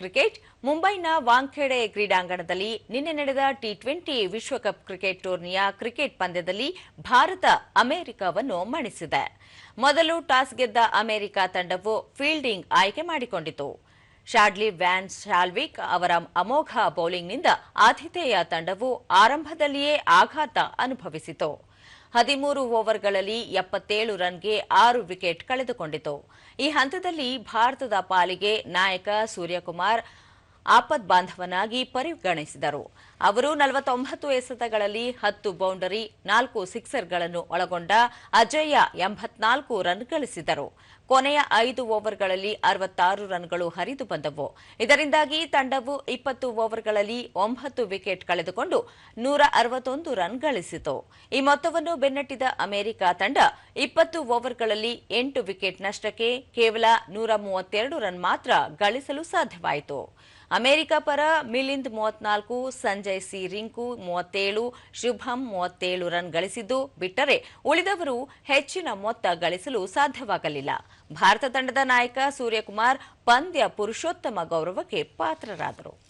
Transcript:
Cricket, ಮುಂಬೈನ ವಾಂಖೇಡೆ ಕ್ರೀಡಾಂಗಣದಲ್ಲಿ ನಿನ್ನೆ ನಡೆದ ಟಿ ಟ್ವೆಂಟಿ ವಿಶ್ವಕಪ್ ಕ್ರಿಕೆಟ್ ಟೂರ್ನಿಯ ಕ್ರಿಕೆಟ್ ಪಂದ್ಯದಲ್ಲಿ ಭಾರತ ಅಮೆರಿಕವನ್ನು ಮಣಿಸಿದೆ. ಮೊದಲು ಟಾಸ್ ಗೆದ್ದ ಅಮೆರಿಕ ತಂಡವು ಫೀಲ್ಡಿಂಗ್ ಆಯ್ಕೆ ಮಾಡಿಕೊಂಡಿತು. ಶಾಡ್ಲಿ ವ್ಯಾನ್ ಶಾಲ್ವಿಕ್ ಅವರ ಅಮೋಘ ಬೌಲಿಂಗ್ನಿಂದ ಆತಿಥೇಯ ತಂಡವು ಆರಂಭದಲ್ಲಿಯೇ ಆಘಾತ ಅನುಭವಿಸಿತು. ಹದಿಮೂರು ಓವರ್ಗಳಲ್ಲಿ ಎಪ್ಪತ್ತೇಳು ರನ್ಗೆ ಆರು ವಿಕೆಟ್ ಕಳೆದುಕೊಂಡಿತು. ಈ ಹಂತದಲ್ಲಿ ಭಾರತದ ಪಾಲಿಗೆ ನಾಯಕ ಸೂರ್ಯಕುಮಾರ್ ಆಪದ್ ಬಾಂಧವನಾಗಿ ಪರಿಗಣಿಸಿದರು. ಅವರು ನಲವತ್ತೊಂಬತ್ತು ಎಸೆತಗಳಲ್ಲಿ ಹತ್ತು ಬೌಂಡರಿ, ನಾಲ್ಕು ಸಿಕ್ಸರ್ಗಳನ್ನು ಒಳಗೊಂಡ ಅಜಯ್ಯ ಎಂಬತ್ನಾಲ್ಕು ರನ್ ಗಳಿಸಿದರು. ಕೊನೆಯ ಐದು ಓವರ್ಗಳಲ್ಲಿ ಅರವತ್ತಾರು ರನ್ಗಳು ಹರಿದು ಬಂದವು. ಇದರಿಂದಾಗಿ ತಂಡವು ಇಪ್ಪತ್ತು ಓವರ್ಗಳಲ್ಲಿ ಒಂಬತ್ತು ವಿಕೆಟ್ ಕಳೆದುಕೊಂಡು ನೂರ ಅರವತ್ತೊಂದು ರನ್ ಗಳಿಸಿತು. ಈ ಮೊತ್ತವನ್ನು ಬೆನ್ನಟ್ಟಿದ ಅಮೆರಿಕ ತಂಡ ಇಪ್ಪತ್ತು ಓವರ್ಗಳಲ್ಲಿ ಎಂಟು ವಿಕೆಟ್ ನಷ್ಟಕ್ಕೆ ಕೇವಲ ನೂರ ಮೂವತ್ತೆರಡು ರನ್ ಮಾತ್ರ ಗಳಿಸಲು ಸಾಧ್ಯವಾಯಿತು. ಅಮೆರಿಕ ಪರ ಮಿಲಿಂದ್ ಮೂವತ್ನಾಲ್ಕು, ಸಂಜಯ್ ಸಿ ರಿಂಕು ಮೂವತ್ತೇಳು, ಶುಭಂ ಮೂವತ್ತೇಳು ರನ್ ಗಳಿಸಿದ್ದು ಬಿಟ್ಟರೆ ಉಳಿದವರು ಹೆಚ್ಚಿನ ಮೊತ್ತ ಗಳಿಸಲು ಸಾಧ್ಯವಾಗಲಿಲ್ಲ. ಭಾರತ ತಂಡದ ನಾಯಕ ಸೂರ್ಯಕುಮಾರ್ ಪಂದ್ಯ ಪುರುಷೋತ್ತಮ ಗೌರವಕ್ಕೆ ಪಾತ್ರರಾದರು.